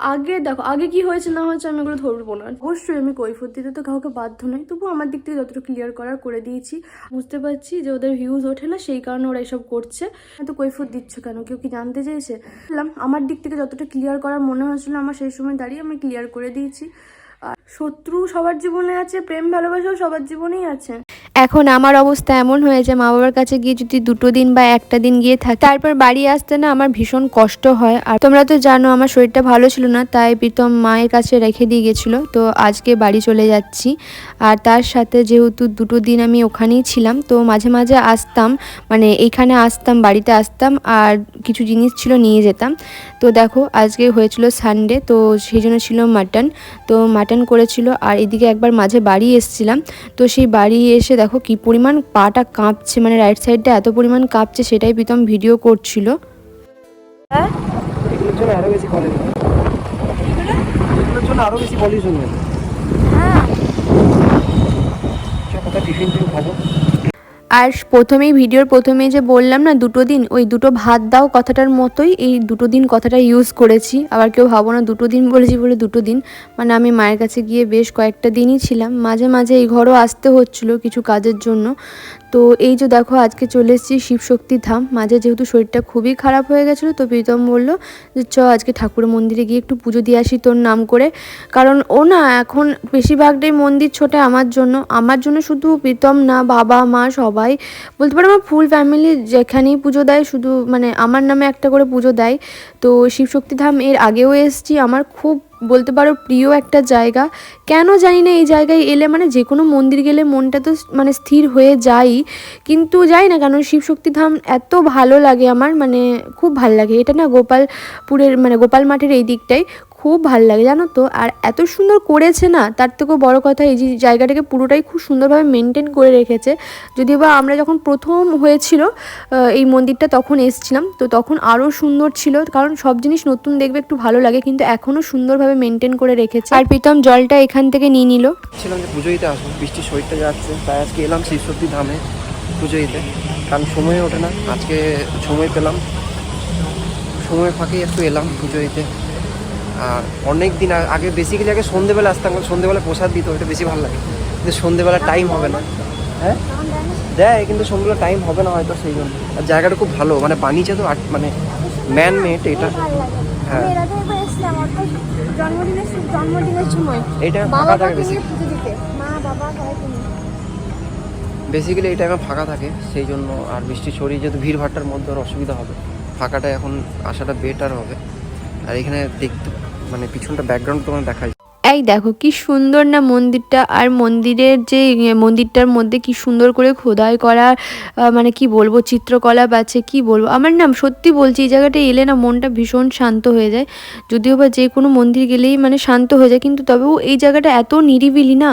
আগে দেখো, আগে কি হয়েছে না হয়েছে আমি এগুলো ধরবো না। অবশ্যই আমি কৈফত দিতে তো কাউকে বাধ্য নই তবু আমার দিক থেকে যতটুকু ক্লিয়ার করার করে দিয়েছি। বুঝতে পারছি যে ওদের ভিউজ ওঠে না, সেই কারণে ওরা এসব করছে। তো কৈফত দিচ্ছ কেন? কেউ কি জানতে চেয়েছে? আমার দিক থেকে যতটা ক্লিয়ার করার মনে হয়েছিল আমার সেই সময় দাঁড়িয়ে আমি ক্লিয়ার করে দিয়েছি। আর শত্রু সবার জীবনে আছে, প্রেম ভালোবাসাও সবার জীবনেই আছে। এখন আমার অবস্থা এমন হয়েছে মা বাবার কাছে গিয়ে যদি দুটো দিন বা একটা দিন গিয়ে থাকি, তারপর বাড়ি আসতে না আমার ভীষণ কষ্ট হয়। আর তোমরা তো জানো আমার শরীরটা ভালো ছিল না, তাই প্রীতম মায়ের কাছে রেখে দিয়ে গেছিল। তো আজকে বাড়ি চলে যাচ্ছি। আর তার সাথে যেহেতু দুটো দিন আমি ওখানেই ছিলাম, তো মাঝে মাঝে আসতাম মানে এইখানে আসতাম, বাড়িতে আসতাম, আর কিছু জিনিস ছিল নিয়ে যেতাম। তো দেখো, আজকে হয়েছিল সানডে তো সেই জন্য ছিল মাটন তো মাটন করেছিল, আর এদিকে একবার মাঝে বাড়ি এসেছিলাম। তো সেই বাড়ি এসে দেখো কি পরিমাণ পাটা কাঁপছে মানে রাইট সাইডটা এত পরিমাণ কাঁপছে সেটাই প্রীতম ভিডিও করছিল। আরও বেশি পলিউশন এগুলোর জন্য আরও বেশি পলিউশন হবে। চল কোথায় টিফিন টিফিন খাব? আর প্রথমেই ভিডিওর প্রথমে যে বললাম না, দুটো দিন, ওই দুটো ভাত দাও কথাটার মতোই এই দুটো দিন কথাটা ইউজ করেছি। আবার কেউ ভাবো না, দুটো দিন বলেছি বলে দুটো দিন। মানে আমি মায়ের কাছে গিয়ে বেশ কয়েকটা দিনই ছিলাম। মাঝে মাঝে এই ঘরও আসতে হচ্ছিল কিছু কাজের জন্য। তো এই যে দেখো, আজকে চলে এসেছি শিবশক্তি ধাম। মাঝে যেহেতু শরীরটা খুবই খারাপ হয়ে গেছিল, তো প্রীতম বলল যে, চ, আজকে ঠাকুর মন্দিরে গিয়ে একটু পুজো দিয়ে আসি তোর নাম করে। কারণ ও না, এখন বেশিরভাগটাই মন্দির ছোটে আমার জন্য। আমার জন্য শুধু প্রীতম না, বাবা, মা, সবাই। বলতে পারো আমার ফুল ফ্যামিলি যেখানেই পুজো দেয়, শুধু মানে আমার নামে একটা করে পুজো দেয়। তো শিবশক্তি ধাম এর আগেও এসেছি। আমার খুব বলতে পারো প্রিয় একটা জায়গা। কেন জানি না এই জায়গায় এলে মানে যে কোনো মন্দির গেলে মনটা তো মানে স্থির হয়ে যাই। কিন্তু যাই না কেন শিবশক্তি ধাম এত ভালো লাগে আমার মানে খুব ভালো লাগে। এটা না গোপালপুরের মানে গোপাল মাঠের এই দিকটাই খুব ভালো লাগে, জানো তো? আর এত সুন্দর করেছে না, তার থেকেও বড় কথা এই যে জায়গাটাকে পুরোটাই খুব সুন্দরভাবে মেনটেন করে রেখেছে। যদিও বা আমরা যখন প্রথম হয়েছিল এই মন্দিরটা তখন এসছিলাম, তো তখন আরও সুন্দর ছিল, কারণ সব জিনিস নতুন দেখবে একটু ভালো লাগে, কিন্তু এখনও সুন্দরভাবে মেনটেন করে রেখেছে। আর প্রীতম জলটা এখান থেকে নিয়ে নিল। ছিলাম যে পুজো দিতে আসব, বৃষ্টির শরীরটা যাচ্ছে, তাই আজকে এলাম শিবশক্তি ধামে পুজো দিতে কারণ সময় ওঠে না, আজকে সময় পেলাম। সময় ফাঁকে একটু এলাম পুজো দিতে আর অনেক দিন আগে বেসিক্যালি আগে সন্ধেবেলা আসতাম সন্ধেবেলা প্রসাদ দিত ওটা বেশি ভালো লাগে। কিন্তু সন্ধেবেলা টাইম হবে না। হ্যাঁ? দেয় কিন্তু সন্ধেবেলা টাইম হবে না হয়তো সেই জন্য। আর জায়গাটা খুব ভালো। মানে বানিয়েছে তো মানে ম্যান মেড এটা। হ্যাঁ। ফাঁকা থাকে বেশি। বেসিক্যালি এই টাইমে ফাঁকা থাকে সেই জন্য। আর বৃষ্টি ছড়িয়ে যেহেতু ভিড় ভাট্টার মধ্যে অসুবিধা হবে। ফাঁকাটা এখন আসাটা বেটার হবে। আর এখানে দেখতে মানে পিছনটা ব্যাকগ্রাউন্ড তোমার দেখাই। এই দেখো কি সুন্দর না মন্দিরটা আর মন্দিরের যে ইয়ে, মন্দিরটার মধ্যে কি সুন্দর করে খোদাই করা মানে কি বলব চিত্রকলা আছে কি বলব? আমার নাম সত্যি বলছি এই জায়গাটা এলে না মনটা ভীষণ শান্ত হয়ে যায়। যদিও বা যে কোনো মন্দির গেলেই মানে শান্ত হয়ে যায় কিন্তু তবেও এই জায়গাটা এত নিরিবিলি না।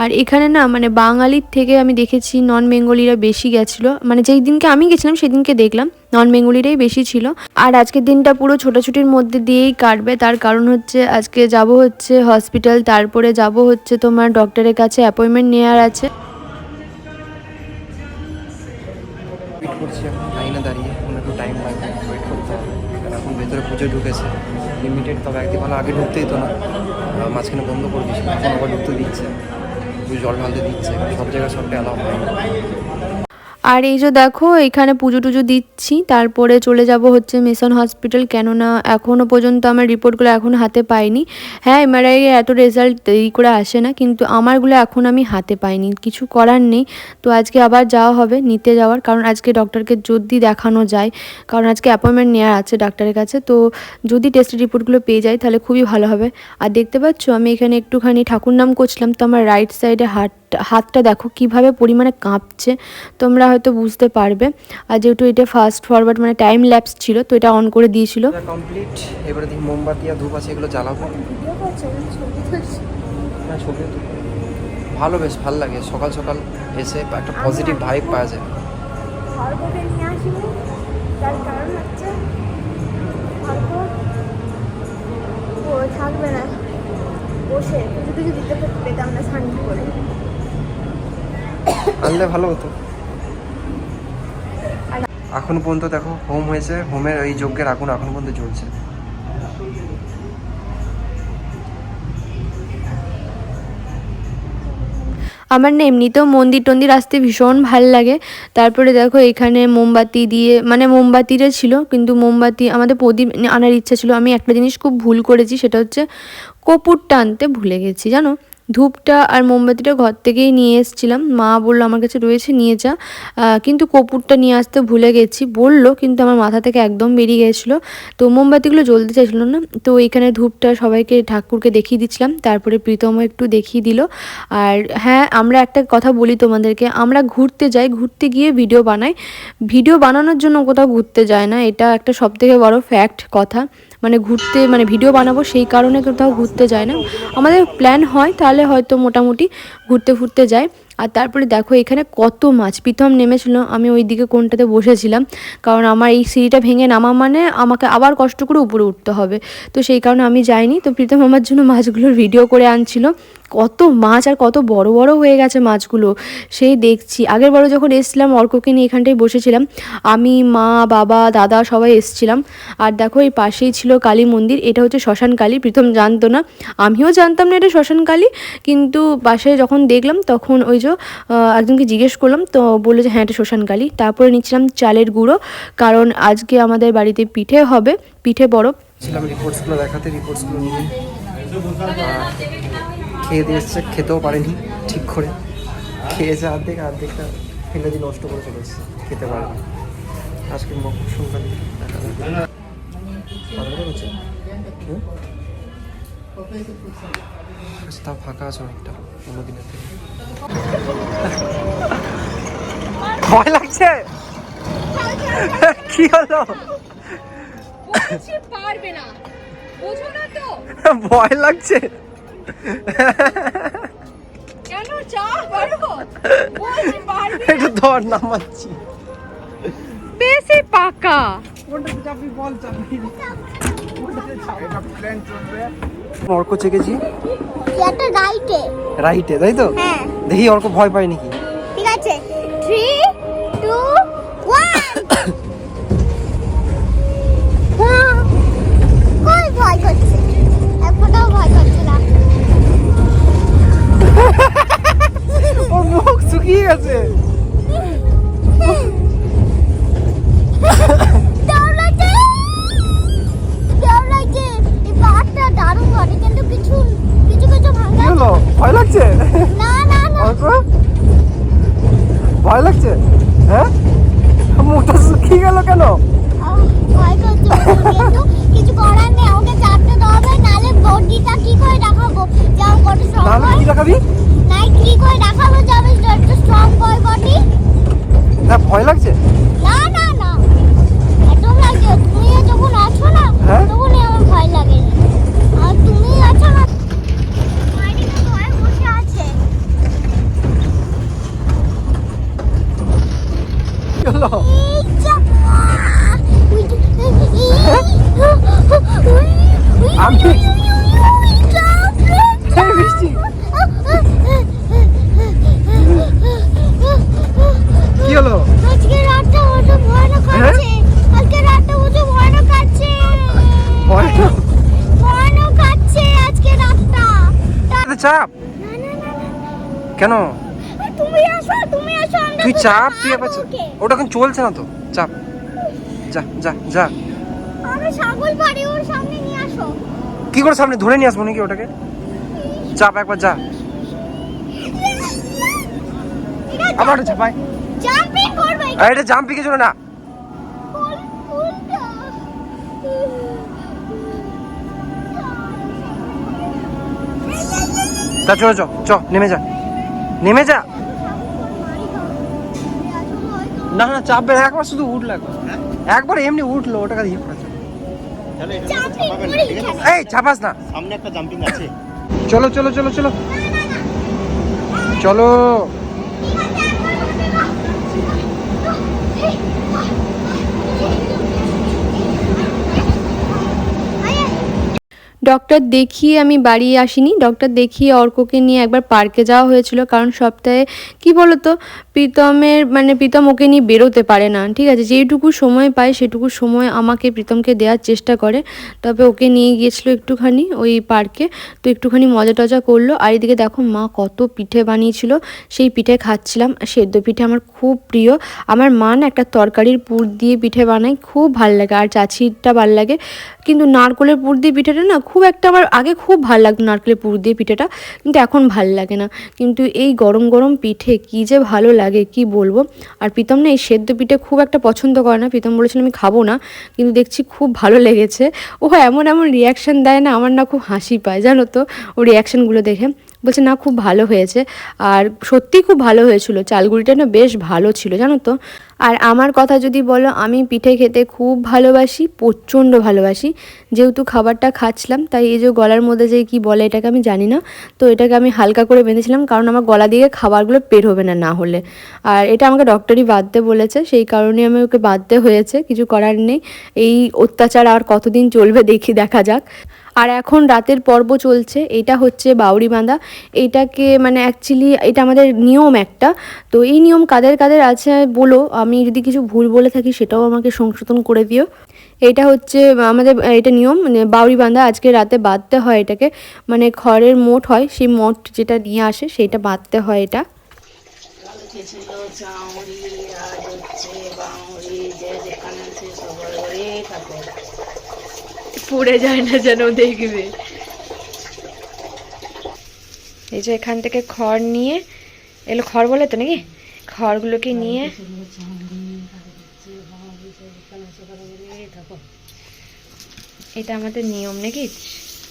আর এখানে না মানে বাঙালির থেকে আমি দেখেছি নন বেঙ্গলিরা বেশি গেছিল। মানে যেই দিনকে আমি গেছিলাম সেদিনকে দেখলাম। নন বেঙ্গলিরাই বেশি ছিল। আর আজকের দিনটা পুরো ছোটাছুটির মধ্যে দিয়েই কাটবে। তার কারণ হচ্ছে আজকে যাব হচ্ছে হসপিটাল তারপরে যাব হচ্ছে তোমার ডক্টরের কাছে অ্যাপয়েন্টমেন্ট নেওয়ার আছে। জল ঢালতে দিচ্ছে। সব জায়গায় সবটা অ্যালাউ হয় আর এই যে দেখো, এখানে পুজো টুজো দিচ্ছি, তারপরে চলে যাব হচ্ছে মিশন হসপিটাল, কেননা এখনও পর্যন্ত আমার রিপোর্টগুলো এখন হাতে পাইনি। হ্যাঁ এমআরআই এত রেজাল্ট দেরি করে আসে না, কিন্তু আমারগুলো এখন আমি হাতে পাইনি, কিছু করার নেই। তো আজকে আবার যাওয়া হবে, নিতে যাওয়ার, কারণ আজকে ডক্টরকে যদি দেখানো যায়, কারণ আজকে অ্যাপয়েন্টমেন্ট নেওয়ার আছে ডাক্তারের কাছে, তো যদি টেস্টের রিপোর্টগুলো পেয়ে যাই তাহলে খুবই ভালো হবে। আর দেখতে পাচ্ছ, আমি এখানে একটুখানি ঠাকুর নাম করছিলাম, তো আমার রাইট সাইডে হাত হাতটা দেখো কীভাবে পরিমাণে কাঁপছে তোমরা হয়তো বুঝতে পারবে। আর যেহেতু এটা ফাস্ট ফরওয়ার্ড মানে টাইম ল্যাপস ছিল তো এটা অন করে দিয়েছিল। কমপ্লিট এবারে দেখি মোমবাতি আর ধূপ আছে এগুলো জ্বালাবো না ছবি ভালো বেশ ভালো লাগে। সকাল সকাল এসে একটা পজিটিভ ভাইব পাওয়া যায়। থাকবে না। বসে পুজো টুজো দিতে পেতাম না শান্তি করে। আনলে ভালো হতো। এখন পর্যন্ত দেখো হোম হয়েছে হোমের এই যজ্ঞের আগুন এখন পর্যন্ত চলছে আমার না এমনিতেও মন্দির টন্দির আসতে ভীষণ ভালো লাগে। তারপরে দেখো এখানে মোমবাতি দিয়ে মানে মোমবাতিটা ছিল, কিন্তু মোমবাতি, আমাদের প্রদীপ আনার ইচ্ছা ছিল। আমি একটা জিনিস খুব ভুল করেছি, সেটা হচ্ছে কপুরটা আনতে ভুলে গেছি, জানো? ধূপটা আর মোমবাতিটা ঘর থেকেই নিয়ে এসেছিলাম। মা বলল, আমার কাছে রয়েছে, নিয়ে যা। কিন্তু কপুরটা নিয়ে আসতে ভুলে গেছি। বলল, কিন্তু আমার মাথা থেকে একদম বেরিয়ে গেছিল। তো মোমবাতিগুলো জ্বলতে চাইছিল না। তো এইখানে ধূপটা সবাইকে, ঠাকুরকে দেখিয়ে দিচ্ছিলাম। তারপরে প্রীতম একটু দেখিয়ে দিল। আর হ্যাঁ আমরা একটা কথা বলি তোমাদেরকে। আমরা ঘুরতে যাই, ঘুরতে গিয়ে ভিডিও বানাই। ভিডিও বানানোর জন্য কোথাও ঘুরতে যায় না। এটা একটা সবথেকে বড় ফ্যাক্ট কথা। মানে ঘুরতে মানে ভিডিও বানাবো, সেই কারণে কোথাও ঘুরতে যায় না। আমাদের প্ল্যান হয় তাহলে হয়তো মোটামুটি ঘুরতে ফুরতে যায় আর তারপরে দেখো এখানে কত মাছ। প্রীতম নেমেছিল আমি ওই দিকে কোনটাতে বসেছিলাম। কারণ আমার এই সিঁড়িটা ভেঙে নামা মানে আমাকে আবার কষ্ট করে উপরে উঠতে হবে। তো সেই কারণে আমি যাইনি। তো প্রীতম আমার জন্য মাছগুলোর ভিডিও করে আনছিল। কত মাছ আর কত বড় বড় হয়ে গেছে মাছগুলো, সেই দেখছি। আগের বারও যখন এসেছিলাম অর্ককে নিয়ে এখানটায় বসেছিলাম, আমি, মা, বাবা, দাদা সবাই এসেছিলাম। আর দেখো এই পাশেই ছিল কালী মন্দির, এটা হচ্ছে শ্মশান কালী প্রথম জানতো না। আমিও জানতাম না এটা শ্মশান কালী, কিন্তু পাশে যখন দেখলাম তখন ওই যে একজনকে জিজ্ঞেস করলাম, তো বলল যে হ্যাঁ এটা শ্মশান কালী। তারপরে নিচ্ছিলাম চালের গুঁড়ো, কারণ আজকে আমাদের বাড়িতে পিঠে হবে, পিঠে বড়। ছিলাম রিপোর্টসগুলো দেখাতে রিপোর্টসগুলো নিয়ে। খেয়ে দিয়ে এসছে খেতেও পারেনি ঠিক করে। খেয়েছে অর্ধেক অর্ধেকটা ফেলে দিয়ে নষ্ট করে চলে এসছে খেতে পারেনি। আজকে মকর সংক্রান্তি তাও ফাঁকা আছে অনেকটা অন্য দিনের থেকে। ভয় লাগছে? কি হলো? পারবে না তো। ভয় লাগছে? কেন? চা? পারব বলছি পারবে একটু ধর নামাচ্ছি। বেশি পাকা। অর্ক চেকেছি। একটা রাইটে রাইটে তাই তো? হ্যাঁ। দেখি অর্ক ভয় পায় নাকি। ঠিক আছে। থ্রি টু ওয়ান কই ভয় করছে? এক ভয় করছে। ওর মুখ শুকিয়ে গেছে। ভয় লাগছে? না না না। ভয় লাগছে? হ্যাঁ? মুখটা শুকিয়ে গেল কেন? আহ, ভয় করছে ওকে কিন্তু কিছু করার নেই ওকে চাপতে তো হবে নাহলে বডিটা কি করে দেখাবো যেমন বডি স্ট্রং তাহলে কি দেখাবি নাই কি করে দেখাবো যাবে একটু স্ট্রং বয় বডি না ভয় লাগছে না না না একদম লাগে তুমি যখন আছো না হ্যাঁ? আমার ভয় লাগে আর তুমি আছো না মাইরিকে আমি- কি হলো? আজকে রাতটা ওটা ভয়ানক হ্যাঁ? কাটছে আজকে রাতটা ওটা ভয়ানক। কাটছে ভয় তো ভয়ানক কাটছে আজকে রাতটা তা- এতে চাপ। কেন? তুমি আসো তুমি আসো তুই চাপ? তুই আবার ওটা এখন চলছে না তো? চাপ। যা যা যা। আমরা ছাগল বাড়ি ওর সামনে নিয়ে আসো। কি করে সামনে? ধরে নিয়ে আসব নাকি ওটাকে? চাপ একবার যা। আবার ওটা চাপাই জাম্পিং করবে আর এটা জাম্পিং কিছু না। ফুল তা। চলো চ চ নেমে যা। নেমে যা। না না চাপবে একবার শুধু উঠল একবার একবার এমনি উঠল ওটাকে দিয়ে করি এই চাপাস না। সামনে একটা জাম্পিং আছে। চলো চলো চলো চলো। চলো। ডক্টর দেখিয়ে আমি বাড়ি আসিনি। ডক্টর দেখিয়ে অর্ককে নিয়ে একবার পার্কে যাওয়া হয়েছিল। কারণ সপ্তাহে, কি বলতো? প্রীতমের মানে প্রীতম ওকে নিয়ে বেরোতে পারে না, ঠিক আছে? যেটুকু সময় পায়, সেটুকু সময় আমাকে প্রীতমকে দেওয়ার চেষ্টা করে। তবে ওকে নিয়ে গিয়েছিল একটুখানি ওই পার্কে তো একটুখানি মজা টজা করল। আর এদিকে দেখো মা কত পিঠে বানিয়েছিল। সেই পিঠে খাচ্ছিলাম। সেদ্ধ পিঠে আমার খুব প্রিয়। আমার মা না একটা তরকারির পুর দিয়ে পিঠে বানায়। খুব ভালো লাগে। আর চাচিরটা ভালো লাগে। কিন্তু নারকলের পুর দিয়ে পিঠেটা না খুব একটা আমার আগে খুব ভালো লাগতো নারকেলের পুর দিয়ে পিঠেটা, কিন্তু এখন ভালো লাগে না। কিন্তু এই গরম গরম পিঠে কি যে ভালো লাগে, কি বলব? আর প্রীতম না এই সেদ্ধ পিঠে খুব একটা পছন্দ করে না। প্রীতম বলেছিল আমি খাব না, কিন্তু দেখছি খুব ভালো লেগেছে। ও এমন এমন রিয়াকশান দেয় না, আমার না খুব হাসি পায়, জানো তো? ও রিয়াকশানগুলো দেখে। বলছে, না, খুব ভালো হয়েছে। আর সত্যিই খুব ভালো হয়েছিল। চালগুড়িটা না বেশ ভালো ছিল, জানো তো? আর আমার কথা যদি বলো, আমি পিঠে খেতে খুব ভালোবাসি, প্রচণ্ড ভালোবাসি। যেহেতু খাবারটা খাচ্ছিলাম, তাই এই যে গলার মধ্যে যে কি বলে এটাকে আমি জানি না। তো এটাকে আমি হালকা করে বেঁধেছিলাম, কারণ আমার গলা দিয়ে খাবারগুলো বের হবে না না হলে। আর এটা আমাকে ডক্টরই বাঁধতে বলেছে, সেই কারণে আমি ওকে বাঁধতে হয়েছে, কিছু করার নেই। এই অত্যাচার আর কতদিন চলবে দেখি, দেখা যাক। আর এখন রাতের পর্ব চলছে, এটা হচ্ছে বাউরি বাঁধা। এটাকে মানে অ্যাকচুয়ালি এটা আমাদের নিয়ম একটা। তো এই নিয়ম কাদের কাদের আছে বলো, আমি যদি কিছু ভুল বলে থাকি সেটাও আমাকে সংশোধন করে দিও। এটা হচ্ছে, আমাদের, এটা নিয়ম মানে বাউরি বাঁধা আজকে রাতে বাঁধতে হয় এটাকে। মানে খড়ের মোট হয়, সেই মোট যেটা নিয়ে আসে সেইটা বাঁধতে হয় এটা। আজ হচ্ছে বাউরি যে যেখানে আছে সবার ঘরে থাকো। পড়ে যায় না যেন দেখবে। এই যে এখান থেকে খড় নিয়ে এগুলো খড় বলে তো নাকি? খড়গুলোকে নিয়ে এটা আমাদের নিয়ম নাকি?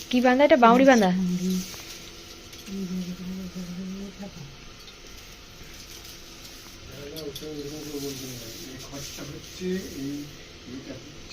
কি বাঁধা এটা? বাউরি বাঁধা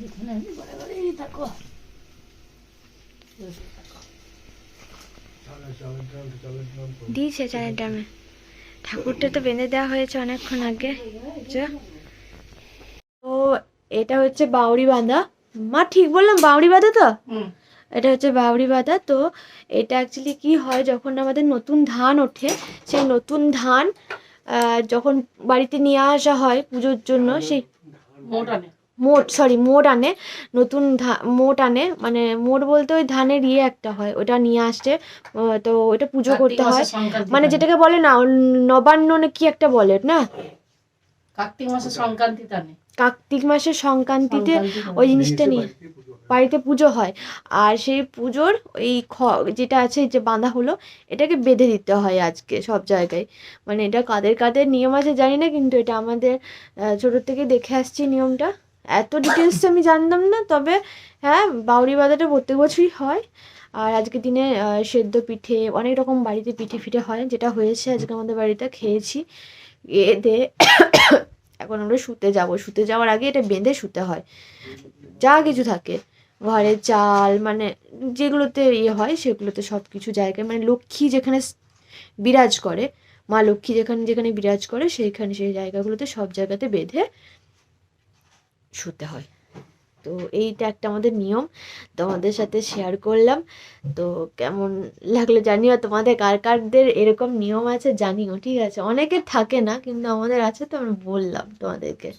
যেখানে ঘরে থাকো দিয়েছে চায়ের ডামে ঠাকুরটা তো বেঁধে দেওয়া হয়েছে অনেকক্ষণ আগে। তো এটা হচ্ছে বাউরি বাঁধা। মা ঠিক বললাম বাউরি বাঁধা তো? এটা হচ্ছে বাউরি বাঁধা। তো এটা অ্যাকচুয়ালি কি হয় যখন আমাদের নতুন ধান ওঠে সেই নতুন ধান যখন বাড়িতে নিয়ে আসা হয় পুজোর জন্য সেই মোটা মোট সরি মোট আনে নতুন ধা- মোট আনে মানে মোট বলতে ওই ধানের ইয়ে একটা হয় ওটা নিয়ে আসছে তো ওটা পুজো করতে হয়। মানে যেটাকে বলে না নবান্ন না কি একটা বলে না? কার্তিক মাসে সংক্রান্তি টানে কার্তিক মাসের সংক্রান্তিতে ওই জিনিসটা নিয়ে বাড়িতে পুজো হয়। আর সেই পুজোর ওই খ যেটা আছে যে বাঁধা হলো এটাকে বেঁধে দিতে হয় আজকে সব জায়গায়। মানে এটা কাদের কাদের নিয়ম আছে জানি না কিন্তু এটা আমাদের ছোটোর ছোটো থেকে দেখে আসছি নিয়মটা। এত ডিটেলস আমি জানতাম না, তবে হ্যাঁ বাউরি বাঁধাটা প্রত্যেক বছরই হয়। আর আজকের দিনে সেদ্ধ পিঠে, অনেক রকম বাড়িতে পিঠে ফিঠে হয়, যেটা হয়েছে আজকে আমাদের বাড়িতে, খেয়েছি। এ দে, এখন আমরা শুতে যাব। শুতে যাওয়ার আগে এটা বেঁধে শুতে হয়। যা কিছু থাকে। ঘরে চাল মানে যেগুলোতে ইয়ে হয়, সেগুলোতে সব কিছু জায়গায় মানে লক্ষ্মী যেখানে বিরাজ করে, মা লক্ষ্মী যেখানে যেখানে বিরাজ করে, সেইখানে সেই জায়গাগুলোতে সব জায়গাতে বেঁধে শুতে হয়। তো এইটা একটা আমাদের নিয়ম। তোমাদের সাথে শেয়ার করলাম। তো কেমন লাগল জানিও? তোমাদের কার কারদের এরকম নিয়ম আছে জানিও, ঠিক আছে? অনেকের থাকে না, কিন্তু আমাদের আছে তো আমি বললাম তোমাদেরকে।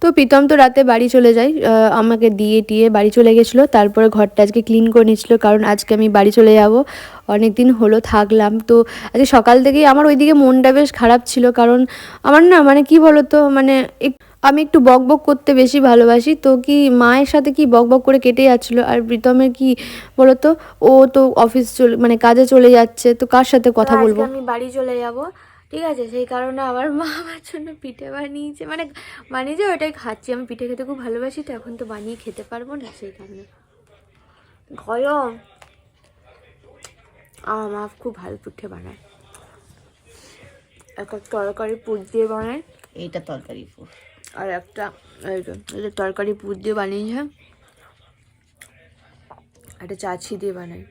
তো প্রীতম তো রাতে বাড়ি চলে যায়। আমাকে দিয়ে টিয়ে বাড়ি চলে গেছিল। তারপরে ঘরটা আজকে ক্লিন করে নিচ্ছিলো কারণ আজকে আমি বাড়ি চলে যাব। অনেক দিন হলো থাকলাম। তো আজকে সকাল থেকেই আমার ওইদিকে মনটা বেশ খারাপ ছিল, কারণ আমার না মানে কি বলো তো মানে এক- আমি একটু বক বক করতে বেশি ভালোবাসি। তো কি মায়ের সাথে কি বক বক করে কেটে যাচ্ছিল? আর প্রীতমের কি বলো তো ও তো অফিস চলে মানে কাজে চলে যাচ্ছে। তো কার সাথে কথা বলব? আমি বাড়ি চলে যাব ঠিক আছে? সেই কারণে আমার মা আমার জন্য পিঠে বানিয়েছে। মানে বানিয়েছে ওটাই খাচ্ছি। আমি পিঠে খেতে খুব ভালোবাসি তো এখন তো বানিয়ে খেতে পারব না সেই কারণে। গরম। আমার মা খুব ভালো পিঠে বানায়। একটা তরকারি পুর দিয়ে বানায়। এইটা তরকারি ফুল আর একটা এই যে, তরকারি পুর দিয়ে বানিয়েছে। একটা চাছি দিয়ে বানাই।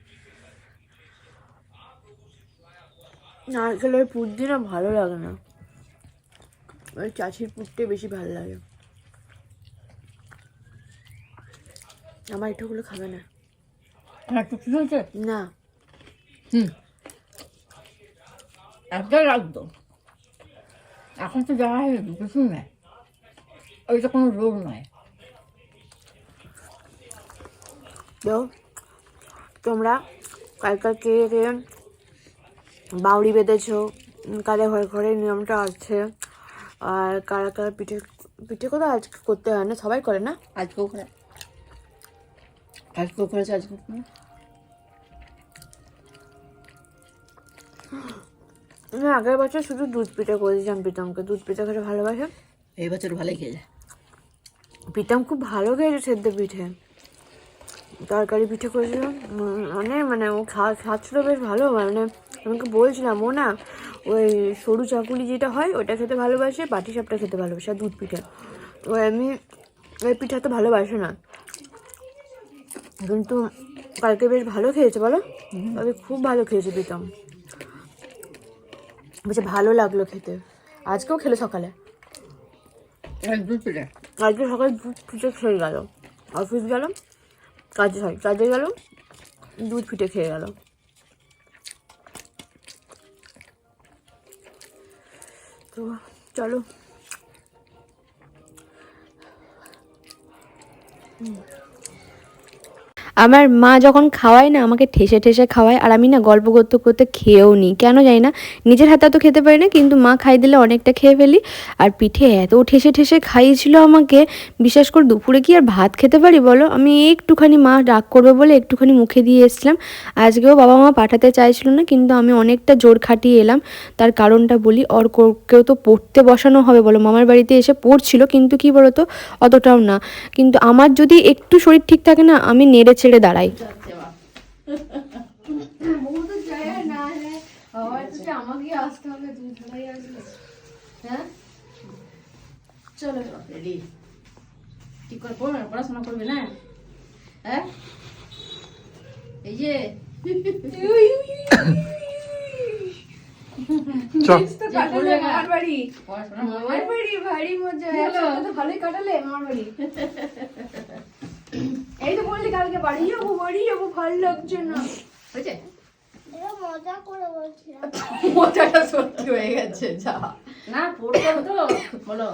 নারকেলের পুর দিয়ে না ভালো লাগে না। ওই চাছির পুরটাই বেশি ভালো লাগে। আমার এটাগুলো খাবে না। একটু না। হুম। একটাই রাখতো এখন তো যাওয়া হয়ে গেছে কিছু না ওইটা কোনো রোগ নয় তো তোমরা কার কার কে কে বাউরি বেঁধেছো কাদের ঘরে ঘরে নিয়মটা আছে। আর কারা কারা পিঠে পিঠে কথা আজকে করতে হয় না সবাই করে না? আজকেও করে আজকেও করেছে আজকে আমি আগের বছর শুধু দুধ পিঠে করেছিলাম প্রীতমকে দুধ পিঠে খেতে ভালোবাসে? এই বছর ভালোই খেয়ে যায়। প্রীতম খুব ভালো খেয়েছে সেদ্ধ পিঠে। তরকারি পিঠে করেছিলাম উম, মানে মানে ও খা খাচ্ছিল বেশ ভালো। মানে আমাকে বলছিলাম ও না ওই সরু চাকুলি যেটা হয় ওটা খেতে ভালোবাসে পাটি সাপটা খেতে ভালোবাসে আর দুধ পিঠে। ওই আমি ওই পিঠা তো ভালোবাসে না। কিন্তু কালকে বেশ ভালো খেয়েছে বলো? কালকে খুব ভালো খেয়েছে প্রীতম বলছে ভালো লাগল খেতে। আজকেও খেলো সকালে। দুধ পিঠে। আজকে সকালে দুধ ফুটে খেয়ে গেল। অফিস গেল? কাজে হয় কাজে গেল? দুধ ফুটে খেয়ে গেল। তো চলো। আমার মা যখন খাওয়ায় না, আমাকে ঠেসে ঠেসে খাওয়ায়, আর আমি না গল্প করতে করতে খেয়েও নিই কেন জানি না, নিজের হাতে তো খেতে পারি না, কিন্তু মা খাই দিলে অনেকটা খেয়ে ফেলি। আর পিঠে এত ঠেসে ঠেসে খাইয়েছিল আমাকে বিশেষ করে দুপুরে কি আর ভাত খেতে পারি বলো? আমি একটুখানি মা রাগ করবে বলে একটুখানি মুখে দিয়ে এসেছিলাম। আজকেও বাবা মা পাঠাতে চাইছিল না, কিন্তু আমি অনেকটা জোর খাটিয়ে এলাম। তার কারণটা বলি কো- কেউ তো পড়তে বসানো হবে বলো। মামার বাড়িতে এসে পড়ছিল, কিন্তু কি বলতো, অতটাও না। কিন্তু আমার যদি একটু শরীর ঠিক থাকে না, আমি নেড়ে ছেড়ে দাঁড়াই। চলো। রেডি পড়াশোনা করবে না হ্যাঁ। এই যে ভালোই কাটালে মামার বাড়ি। বললি কালকে বাড়ি যাব বাড়ি যাব ভালো লাগছে না। বলছিলাম। মজাটা সত্যি হয়ে গেছে যা। না পড়তে তো বলো।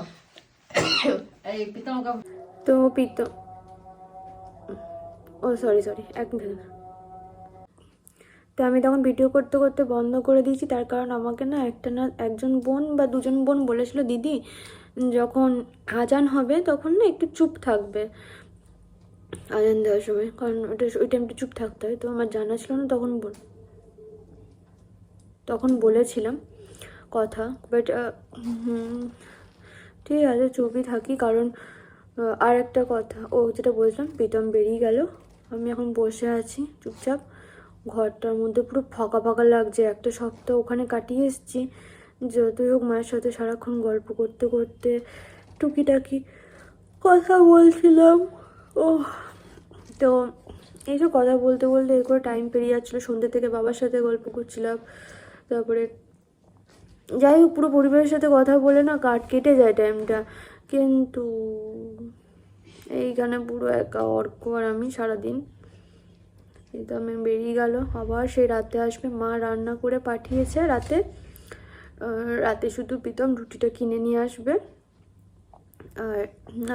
এই পিতামকা তো পিত ও সরি সরি এক মিনিট তো আমি তখন ভিডিও করতে করতে বন্ধ করে দিয়েছি তার কারণ আমাকে না একটা না একজন বোন বা দুজন বোন বলেছিল দিদি যখন আজান হবে তখন না একটু চুপ থাকবে। আজান দেওয়ার সময় কারণ ওটা ওই টাইমটা চুপ থাকতে হয়। তো আমার জানা ছিল না, তখন বল তখন বলেছিলাম কথা। বাট ঠিক আছে, চুপই থাকি। কারণ আর একটা কথা। ও যেটা বলছিলাম, প্রীতম বেরিয়ে গেল। আমি এখন বসে আছি, চুপচাপ। ঘরটার মধ্যে পুরো ফাঁকা ফাঁকা লাগছে। একটা সপ্তাহ ওখানে কাটিয়ে এসেছি। যতই হোক মায়ের সাথে সারাক্ষণ গল্প করতে করতে টুকিটাকি কথা বলছিলাম। ও তো এইসব কথা বলতে বলতে এর করে টাইম পেরিয়ে যাচ্ছিল। সন্ধ্যে থেকে বাবার সাথে গল্প করছিলাম। তারপরে যাই হোক, পুরো পরিবারের সাথে কথা বলে না কাট কেটে যায় টাইমটা কিন্তু এইখানে পুরো একা, অর্ক আর আমি সারাদিন। এই তো আমি বেরিয়ে গেল। আবার সেই রাতে আসবে। মা রান্না করে পাঠিয়েছে রাতে। রাতে শুধু প্রীতম রুটিটা কিনে নিয়ে আসবে। আর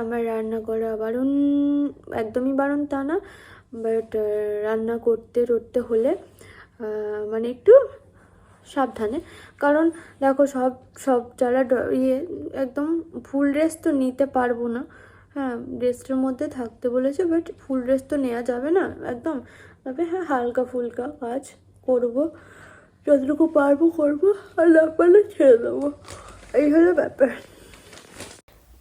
আমার রান্না করা বারণ একদমই বারণ তা না বাট রান্না করতে টরতে হলে মানে একটু সাবধানে। কারণ দেখো সব সব যারা ইয়ে একদম ফুল ড্রেস তো নিতে পারব না। হ্যাঁ ড্রেসটার মধ্যে থাকতে বলেছে বাট ফুল ড্রেস তো নেওয়া যাবে না, একদম। তবে হ্যাঁ হালকা ফুলকা কাজ করব, যতটুকু পারব করব, আর না পারলে ছেড়ে দেবো। এই হলো ব্যাপার।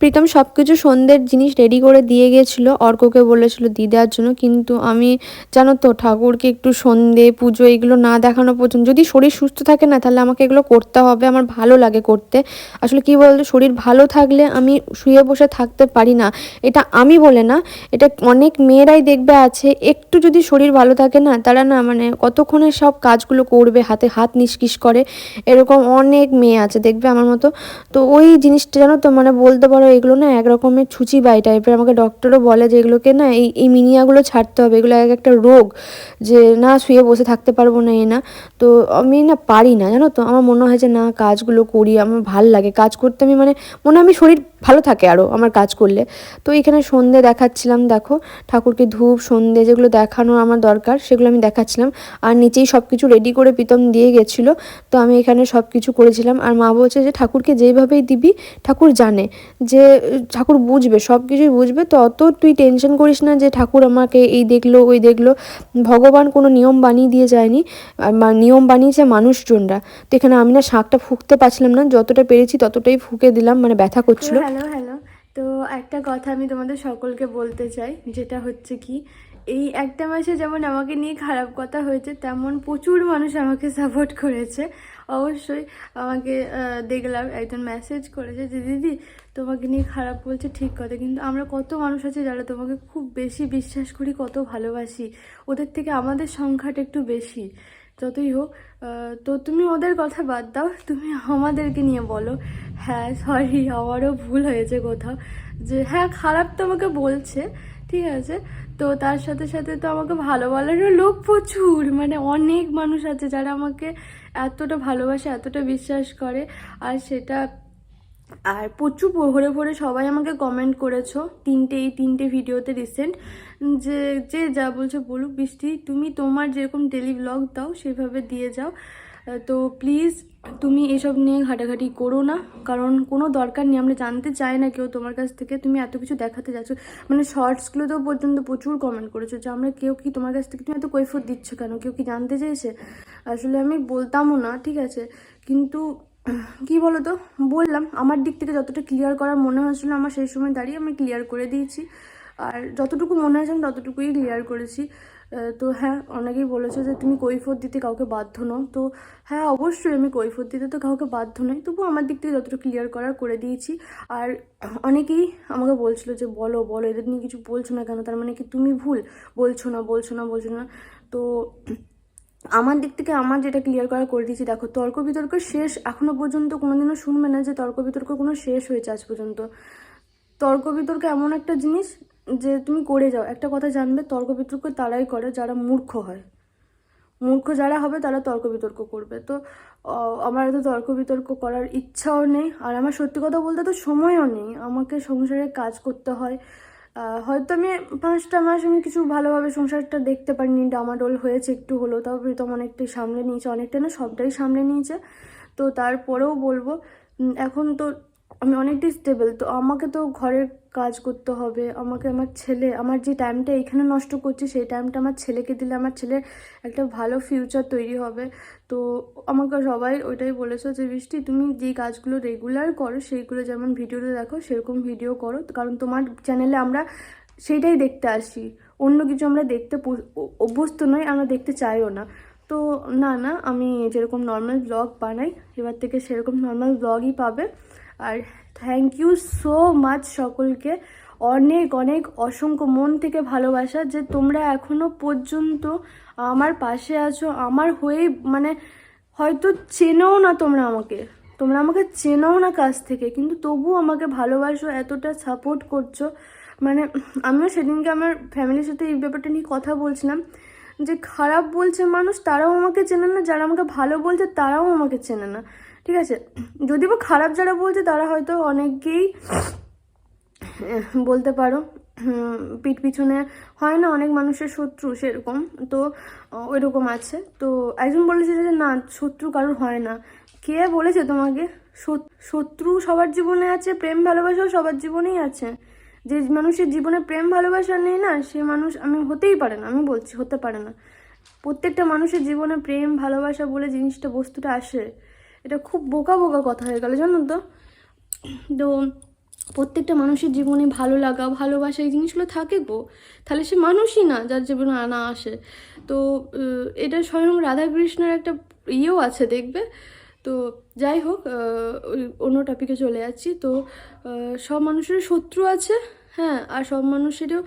প্রীতম সব কিছু সন্ধ্যের জিনিস রেডি করে দিয়ে গেছিল। অর্ককে বলেছিল দেওয়ার জন্য। কিন্তু আমি, জানো তো, ঠাকুরকে একটু সন্ধে, পুজো এগুলো না দেখানো পর্যন্ত, যদি শরীর সুস্থ থাকে না, তাহলে আমাকে এগুলো করতে হবে। আমার ভালো লাগে করতে। আসলে কি বলতো, শরীর ভালো থাকলে আমি শুয়ে বসে থাকতে পারি না। এটা আমি বলে না, এটা অনেক মেয়েরাই দেখবে আছে। একটু যদি শরীর ভালো থাকে না, তারা না মানে কতক্ষণে সব কাজগুলো করবে, হাতে হাত নিষ্কিস করে। এরকম অনেক মেয়ে আছে, দেখবে আমার মতো? তো ওই জিনিসটা, জানো তো মানে বলতে পারো এগুলো না একরকমের ছুচি বাই টাইপের আমাকে ডক্টরও বলে যে এগুলোকে না এই এই মিনিয়াগুলো ছাড়তে হবে। এগুলো এক একটা রোগ যে না শুয়ে বসে থাকতে পারব না এ না। তো আমি না পারি না, জানো তো? আমার মনে হয় যে না, কাজগুলো করি, আমার ভালো লাগে। কাজ করতে আমি মানে মনে আমি শরীর ভালো থাকে আরও আমার কাজ করলে। তো এখানে সন্ধে দেখাচ্ছিলাম, দেখো। ঠাকুরকে ধূপ, সন্ধে যেগুলো দেখানো আমার দরকার, সেগুলো আমি দেখাচ্ছিলাম। আর নিচেই সব কিছু রেডি করে প্রীতম দিয়ে গেছিল। তো আমি এখানে সব কিছু করেছিলাম। আর মা বলছে যে, ঠাকুরকে যেইভাবেই দিবি, ঠাকুর জানে যে, ঠাকুর বুঝবে সব কিছুই বুঝবে। তো অত তুই টেনশন করিস না যে, ঠাকুর আমাকে এই দেখল, ওই দেখল। ভগবান কোনো নিয়ম বানিয়ে দিয়ে যায়নি। আর নিয়ম বানিয়েছে মানুষজনরা। তো এখানে আমি না শাঁখটা ফুঁকতে পারছিলাম না। যতটা পেরেছি ততটাই ফুঁকে দিলাম মানে ব্যথা করছিল। Hello hello. তো একটা কথা আমি তোমাদের সকলকে বলতে চাই, যেটা হচ্ছে কি, এই একটা মাসে যেমন আমাকে নিয়ে খারাপ কথা হয়েছে, তেমন প্রচুর মানুষ আমাকে সাপোর্ট করেছে। অবশ্যই আমাকে দেখলাম, একজন মেসেজ করেছে যে, দিদি, তোমাকে নিয়ে খারাপ বলছে, ঠিক কথা, কিন্তু আমরা কত মানুষ আছে যারা তোমাকে খুব বেশি বিশ্বাস করি, কত ভালোবাসি। ওদের থেকে আমাদের সংখ্যাটা একটু বেশি। যতই হোক তো তুমি ওদের কথা বাদ দাও, তুমি আমাদেরকে নিয়ে বলো। হ্যাঁ সরি আমারও ভুল হয়েছে কোথাও। যে হ্যাঁ খারাপ তো আমাকে বলছে, ঠিক আছে। তো তার সাথে সাথে তো আমাকে ভালো বলারও লোক প্রচুর মানে অনেক মানুষ আছে যারা আমাকে এতটা ভালোবাসে, এতটা বিশ্বাস করে। আর সেটা, আর প্রচুর ভরে ভরে সবাই আমাকে কমেন্ট করেছ, তিনটে, এই তিনটে ভিডিওতে রিসেন্ট যে যে যা বলছো বলুক, বৃষ্টি, তুমি তোমার যেরকম ডেলি ব্লগ দাও, সেভাবে দিয়ে যাও। তো প্লিজ তুমি এসব নিয়ে ঘাটাঘাটি করো না, কারণ কোনো দরকার নেই। আমরা জানতে চাই না কেউ তোমার কাছ থেকে, তুমি এত কিছু দেখাতে যাচ্ছ। মানে শর্টসগুলোতেও পর্যন্ত প্রচুর কমেন্ট করেছ, যে আমরা কেউ কি তোমার কাছ থেকে, তুমি এত কৈফত দিচ্ছ কেন? কেউ কি জানতে চেয়েছে? আসলে আমি বলতামও না, ঠিক আছে? কিন্তু, কি বলো তো বললাম, আমার দিক থেকে যতটা ক্লিয়ার করার মনে হয়েছিল আমার সেই সময় দাঁড়িয়ে আমি ক্লিয়ার করে দিয়েছি। আর যতটুকু মনে হয়েছে আমি ততটুকুই ক্লিয়ার করেছি। তো হ্যাঁ অনেকেই বলেছে যে তুমি কৈফত দিতে কাউকে বাধ্য নও। তো হ্যাঁ অবশ্যই আমি কৈফত দিতে তো কাউকে বাধ্য নই। তবু আমার দিক থেকে যতটুকু ক্লিয়ার করার করে দিয়েছি। আর অনেকেই আমাকে বলছিল যে বলো বলো, এদের নিয়ে কিছু বলছো না কেন? তার মানে কি তুমি ভুল? বলছো না বলছো না বলছো না। তো আমার দিক থেকে আমার যেটা ক্লিয়ার করা করে দিয়েছি, দেখো, তর্ক বিতর্ক শেষ এখনও পর্যন্ত কোনোদিনও শুনবে না যে তর্ক বিতর্ক কোনো শেষ হয়েছে আজ পর্যন্ত। তর্ক বিতর্ক এমন একটা জিনিস যে তুমি করে যাও। একটা কথা জানবে, তর্ক বিতর্ক তারাই করে যারা মূর্খ হয়। মূর্খ যারা হবে তারা তর্ক বিতর্ক করবে। তো আমার এত তর্ক বিতর্ক করার ইচ্ছাও নেই। আর আমার সত্যি কথা বলতে তো সময়ও নেই। আমাকে সংসারে কাজ করতে হয়। হয়তো আমি পাঁচটা মাস আমি কিছু ভালোভাবে সংসারটা দেখতে পারিনি, ডামাডোল হয়েছে, একটু হলেও। তাও প্রীতম অনেকটাই সামলে নিয়েছে, অনেকটা না, সবটাই সামলে নিয়েছে। তো, তারপরেও বলব এখন তো আমি অনেকটাই স্টেবল তো, আমাকে তো ঘরের কাজ করতে হবে, আমাকে আমার ছেলে, আমার যে টাইমটা এখানে নষ্ট করছি, সেই টাইমটা আমার ছেলেকে দিলে আমার ছেলের একটা ভালো ফিউচার তৈরি হবে। তো আমাকে সবাই ওইটাই বলেছ যে, বৃষ্টি, তুমি যেই কাজগুলো রেগুলার করো, সেইগুলো যেমন ভিডিওতে দেখো, সেরকম ভিডিও করো। কারণ তোমার চ্যানেলে আমরা সেইটাই দেখতে আসি। অন্য কিছু আমরা দেখতে অভ্যস্ত নই, আমরা দেখতে চাইও না। তো না না, আমি যেরকম নর্মাল ব্লগ বানাই, এবার থেকে সেরকম নর্মাল ব্লগই পাবে। আর থ্যাংক ইউ সো মাচ সকলকে। অনেক অনেক অসংখ্য মন থেকে ভালোবাসা যে তোমরা এখনও পর্যন্ত আমার পাশে আছো, আমার হয়ে মানে হয়তো চেনেও না তোমরা আমাকে। তোমরা আমাকে চেনাও না কাছ থেকে, কিন্তু তবুও আমাকে ভালোবাসো, এতটা সাপোর্ট করছ। মানে আমিও সেদিনকে আমার ফ্যামিলির সাথে এই ব্যাপারটা নিয়ে কথা বলছিলাম যে খারাপ বলছে মানুষ, তারাও আমাকে চেনে না, যারা আমাকে ভালো বলছে তারাও আমাকে চেনে না। ঠিক আছে? যদি বা খারাপ যারা বলছে, তারা হয়তো অনেকেই বলতে পারো পিঠ পিছনে হয় না, অনেক মানুষের শত্রু সেরকম, তো ওইরকম আছে। তো একজন বলেছে যে, না, শত্রু কারোর হয় না। কে বলেছে তোমাকে? শত্রু সবার জীবনে আছে, প্রেম ভালোবাসাও সবার জীবনেই আছে। যে মানুষের জীবনে প্রেম ভালোবাসা নেই না, সে মানুষ, আমি হতেই পারে না, আমি বলছি, হতে পারে না। প্রত্যেকটা মানুষের জীবনে প্রেম, ভালোবাসা বলে জিনিসটা, বস্তুটা আসে। এটা খুব বোকা বোকা কথা হয়ে গেল, জানো তো? তো প্রত্যেকটা মানুষের জীবনে ভালো লাগা, ভালোবাসা এই জিনিসগুলো থাকে গো। তাহলে সে মানুষই না যার জীবনে আনা আসে। তো এটা স্বয়ং রাধাকৃষ্ণের একটা ইয়েও আছে, দেখবে? তো যাই হোক অন্য টপিকে চলে যাচ্ছি। তো সব মানুষের শত্রু আছে হ্যাঁ আর সব মানুষেরও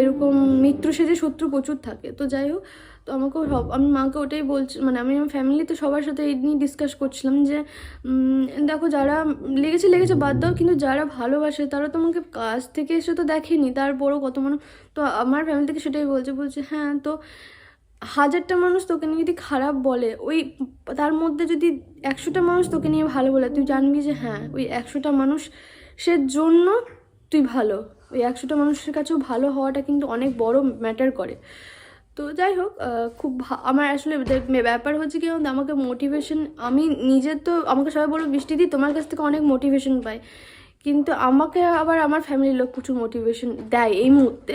এরকম মিত্র সেজে শত্রু প্রচুর থাকে। তো যাই হোক তো আমাকে সব আমি মাকে ওটাই বলছি মানে আমি আমার ফ্যামিলিতে সবার সাথে এই নিয়ে ডিসকাস করছিলাম যে দেখো যারা লেগেছে লেগেছে বাদ দাও, কিন্তু যারা ভালোবাসে তারা তোমাকে কাজ থেকে এসে তো দেখেনি। তারপরও কত মানুষ তো আমার ফ্যামিলি থেকে সেটাই বলছে বলছে হ্যাঁ তো হাজারটা মানুষ তোকে নিয়ে যদি খারাপ বলে, ওই তার মধ্যে যদি একশোটা মানুষ তোকে নিয়ে ভালো বলে, তুই জানবি যে হ্যাঁ ওই একশোটা মানুষের জন্য তুই ভালো। ওই একশোটা মানুষের কাছেও ভালো হওয়াটা কিন্তু অনেক বড় ম্যাটার করে। তো যাই হোক খুব আমার আসলে ব্যাপার হচ্ছে কি আমাকে মোটিভেশন আমি নিজে তো, আমাকে সবাই বলো বৃষ্টি দিই, তোমার কাছ থেকে অনেক মোটিভেশন পাই। কিন্তু আমাকে আবার আমার ফ্যামিলির লোক প্রচুর মোটিভেশন দেয় এই মুহূর্তে।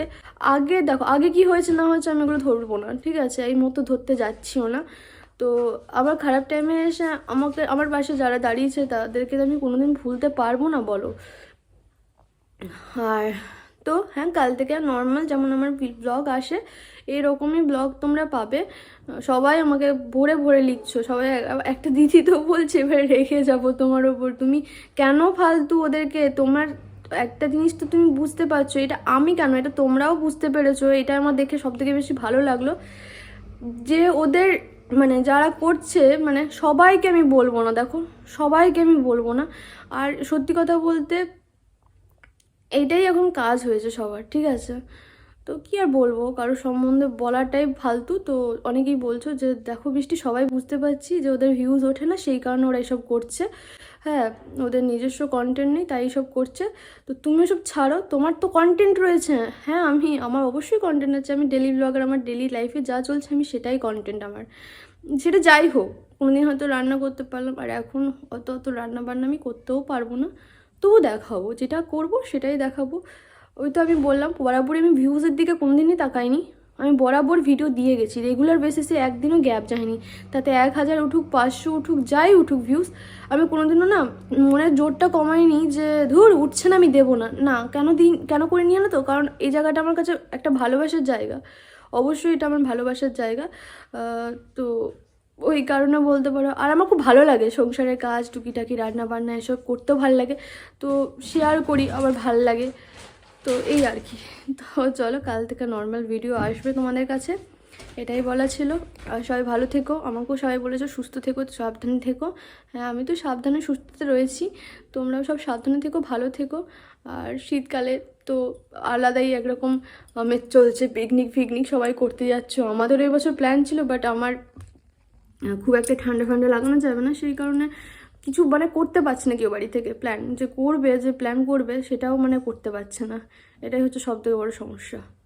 আগে দেখো, আগে কি হয়েছে না হয়েছে আমি এগুলো ধরবো না, ঠিক আছে? এই মুহূর্তে ধরতে যাচ্ছিও না। তো আমার খারাপ টাইমে এসে আমাকে, আমার পাশে যারা দাঁড়িয়েছে, তাদেরকে তো আমি কোনোদিন ভুলতে পারব না, বলো। আর তো হ্যাঁ কাল থেকে নর্মাল যেমন আমার ব্লগ আসে এরকমই ব্লগ তোমরা পাবে। সবাই আমাকে ভরে ভরে লিখছো, সবাই একটা দিদি তো বলছে, এবার রেখে যাব তোমার ওপর। তুমি কেন ফালতু ওদেরকে? তোমার একটা জিনিস তো তুমি বুঝতে পারছ, এটা আমি কেন? এটা তোমরাও বুঝতে পেরেছ, এটা আমার দেখে সব থেকে বেশি ভালো লাগল। যে ওদের মানে যারা করছে মানে সবাইকে আমি বলব না, দেখো, সবাইকে আমি বলব না। আর সত্যি কথা বলতে এইটাই এখন কাজ হয়েছে সবার, ঠিক আছে? তো কি আর বলব? কারও সম্বন্ধে বলাটাই ফালতু। তো অনেকেই বলছো যে, দেখো বৃষ্টি, সবাই বুঝতে পারছি যে ওদের ভিউজ ওঠে না, সেই কারণে ওরা এসব করছে। হ্যাঁ ওদের নিজস্ব কন্টেন্ট নেই, তাই সব করছে। তো তুমি সব ছাড়ো, তোমার তো কন্টেন্ট রয়েছে। হ্যাঁ আমি, আমার অবশ্যই কন্টেন্ট আছে। আমি ডেলি ব্লগার আমার ডেলি লাইফে যা চলছে, আমি সেটাই কন্টেন্ট আমার। সেটা যাই হোক, কোনোদিন হয়তো রান্না করতে পারলাম, আর এখন অত অত রান্না বান্না আমি করতেও পারব না। তবু দেখাবো, যেটা করব সেটাই দেখাবো। ওই তো আমি বললাম, বরাবরই আমি ভিউজের দিকে কোনোদিনই তাকাইনি। আমি বরাবর ভিডিও দিয়ে গেছি। রেগুলার বেসিসে একদিনও গ্যাপ যায়নি। তাতে এক হাজার উঠুক, পাঁচশো উঠুক, যাই উঠুক ভিউজ আমি কোনোদিনও না মনের জোরটা কমাইনি যে, ধুর, উঠছে না, আমি দেবো না। না, কেন দিন, কেন করে নিয়ে না তো? কারণ এই জায়গাটা আমার কাছে একটা ভালোবাসার জায়গা। অবশ্যই এটা আমার ভালোবাসার জায়গা। তো ওই কারণে বলতে পারো। আর আমার খুব ভালো লাগে সংসারের কাজ, টুকিটাকি রান্না বান্না এসব করতেও ভালো লাগে। তো শেয়ার করি, আমার ভালো লাগে। তো এই আর কি। তো চলো, কাল থেকে নর্মাল ভিডিও আসবে তোমাদের কাছে। এটাই বলা ছিল। আর সবাই ভালো থেকো। আমাকেও সবাই বলেছ সুস্থ থেকো, সাবধানে থেকো। হ্যাঁ আমি তো সাবধানে, সুস্থতে রয়েছি। তোমরাও সব সাবধানে থেকো, ভালো থেকো। আর শীতকালে তো আলাদাই একরকম আমেজ চলছে পিকনিক ফিকনিক সবাই করতে যাচ্ছো। আমাদেরও এবছর প্ল্যান ছিল বাট আমার খুব একটা ঠান্ডা ফান্ডা লাগানো যাবে না। সেই কারণে কিছু মানে করতে পারছে না কেউ বাড়ি থেকে প্ল্যান যে করবে, যে প্ল্যান করবে সেটাও মানে করতে পারছে না। এটাই হচ্ছে সব থেকে বড়ো সমস্যা।